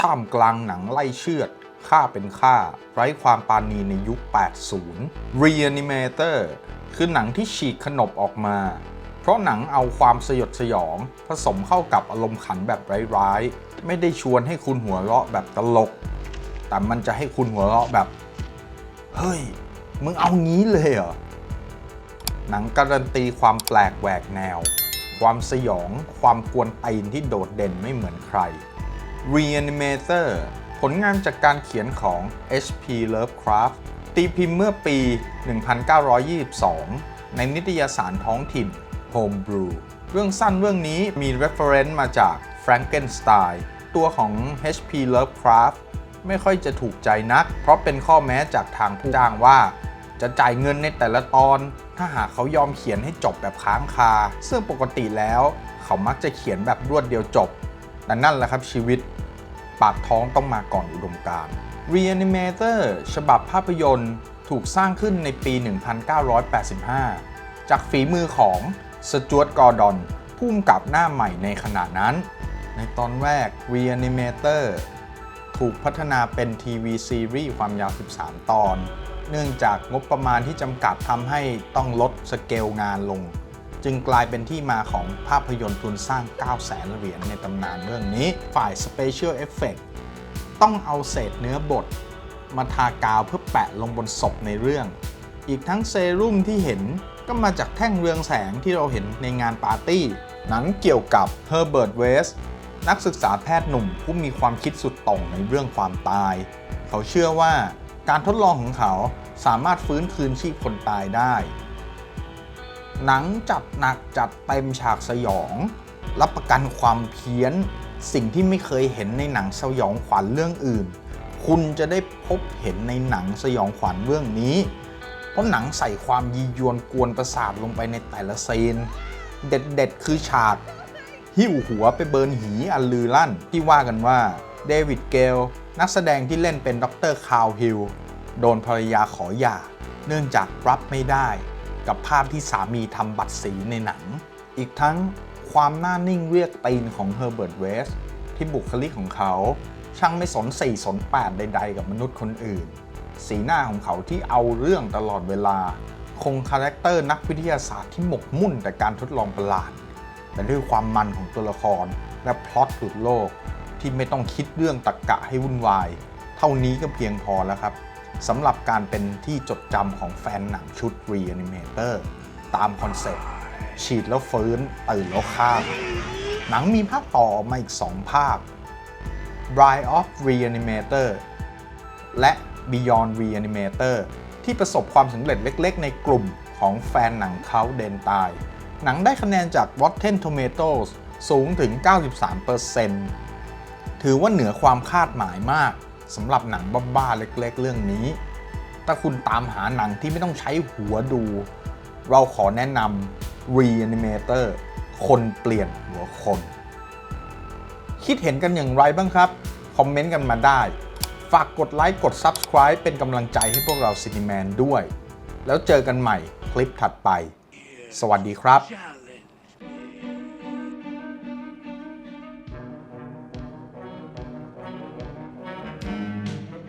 ท่ามกลางหนังไล่เชือดฆ่าเป็นฆ่า ไร้ความปาณีในยุค 80 Reanimator คือหนังที่ฉีกขนบออกมา เพราะหนังเอาความสยดสยอง ผสมเข้ากับอารมณ์ขันแบบร้ายๆ ไม่ได้ชวนให้คุณหัวเราะแบบตลก แต่มันจะให้คุณหัวเราะแบบ เฮ้ย มึงเอางี้เลยเหรอ หนังการันตีความแปลกแหวกแนว ความสยอง ความกวนตีนที่โดดเด่นไม่เหมือนใคร Reanimator ผลงานจากการเขียนของ H.P. Lovecraft ตีพิมพ์เมื่อปี 1922 ในนิตยสารท้องถิ่น Homebrew เรื่องสั้นเรื่องนี้มี reference มาจาก Frankenstein ตัวของ H.P. Lovecraft ไม่ค่อยจะถูกใจนัก เพราะเป็นข้อแม้จากทางผู้จ้างว่า จะจ่ายเงินในแต่ละตอน ถ้าหากเขายอมเขียนให้จบแบบค้างคา ซึ่งปกติแล้วเขามักจะเขียนแบบรวดเดียวจบ แต่นั่นแหละครับชีวิตปากท้องต้องมาก่อนอุดมการณ์ Reanimator ฉบับภาพยนตร์ถูกสร้างขึ้นในปี 1985 จากฝีมือของสจวตกอร์ดอนผู้กำกับหน้าใหม่ในขณะนั้น ในตอนแรก Reanimator ถูกพัฒนาเป็นทีวีซีรีส์ความยาว 13 ตอน เนื่องจากงบประมาณที่จำกัดทำให้ต้องลดสเกลงานลง จึงกลายเป็นที่มาของภาพยนตร์ทุนสร้าง 9 0 0แสนเหรียญในตำนานเรื่องนี้ ฝ่าย Special Effect ต้องเอาเศษเนื้อบทมาทากาวเพื่อแปะลงบนศพในเรื่อง อีกทั้งเซรุ่มที่เห็นก็มาจากแท่งเรืองแสงที่เราเห็นในงานปาร์ตี้ หนังเกี่ยวกับ Herbert West นักศึกษาแพทย์หนุ่มผู้มีความคิดสุดโต่งในเรื่องความตาย เขาเชื่อว่าการทดลองของเขาสามารถฟื้นคืนชีพคนตายได้ หนังจัดหนักจัดเต็มฉากสยอง รับประกันความเพี้ยน สิ่งที่ไม่เคยเห็นในหนังสยองขวัญเรื่องอื่น คุณจะได้พบเห็นในหนังสยองขวัญเรื่องนี้ เพราะหนังใส่ความยียวนกวนประสาทลงไปในแต่ละซีน เด็ดๆ คือฉาก หิ้วหัวไปเบิร์นหีอันลือลั่น ที่ว่ากันว่าเดวิดเกลนักแสดงที่เล่นเป็นดรคาวฮิลโดนภรรยาขอหย่า เนื่องจากรับไม่ได้ กับภาพที่สามีทำบัตรสีในหนัง อีกทั้งความหน้านิ่งเรียกตีนของเฮอร์เบิร์ตเวสที่บุคลิกของเขา ช่างไม่สนสี่สนแปดใด ๆ กับมนุษย์คนอื่น สีหน้าของเขาที่เอาเรื่องตลอดเวลา คงคาแรคเตอร์นักวิทยาศาสตร์ที่หมกมุ่นแต่การทดลองประหลาด แต่ด้วยความมันของตัวละครและพล็อตหลุดโลกที่ไม่ต้องคิดเรื่องตรกกะให้วุ่นวาย เท่านี้ก็เพียงพอแล้วครับ สำหรับการเป็นที่จดจำของแฟนหนังชุด Reanimator ตามคอนเซ็ปต์ ฉีดแล้วฟื้นตื่นแล้วข้ามหนังมีภาคต่อมาอีก 2 ภาค Bride of Reanimator และ Beyond Reanimator ที่ประสบความสำเร็จเล็กๆ ในกลุ่มของแฟนหนังเขาเดนตาย หนังได้คะแนนจาก Rotten Tomatoes สูงถึง 93%ถือว่าเหนือความคาดหมายมาก สำหรับหนังบ้าๆเล็กๆ เรื่องนี้ ถ้าคุณตามหาหนังที่ไม่ต้องใช้หัวดู เราขอแนะนำ Reanimator คนเปลี่ยนหัวคน คิดเห็นกันอย่างไรบ้างครับ คอมเมนต์กันมาได้ ฝากกดไลค์กด Subscribe เป็นกำลังใจให้พวกเรา Cineman ด้วย แล้วเจอกันใหม่คลิปถัดไป สวัสดีครับ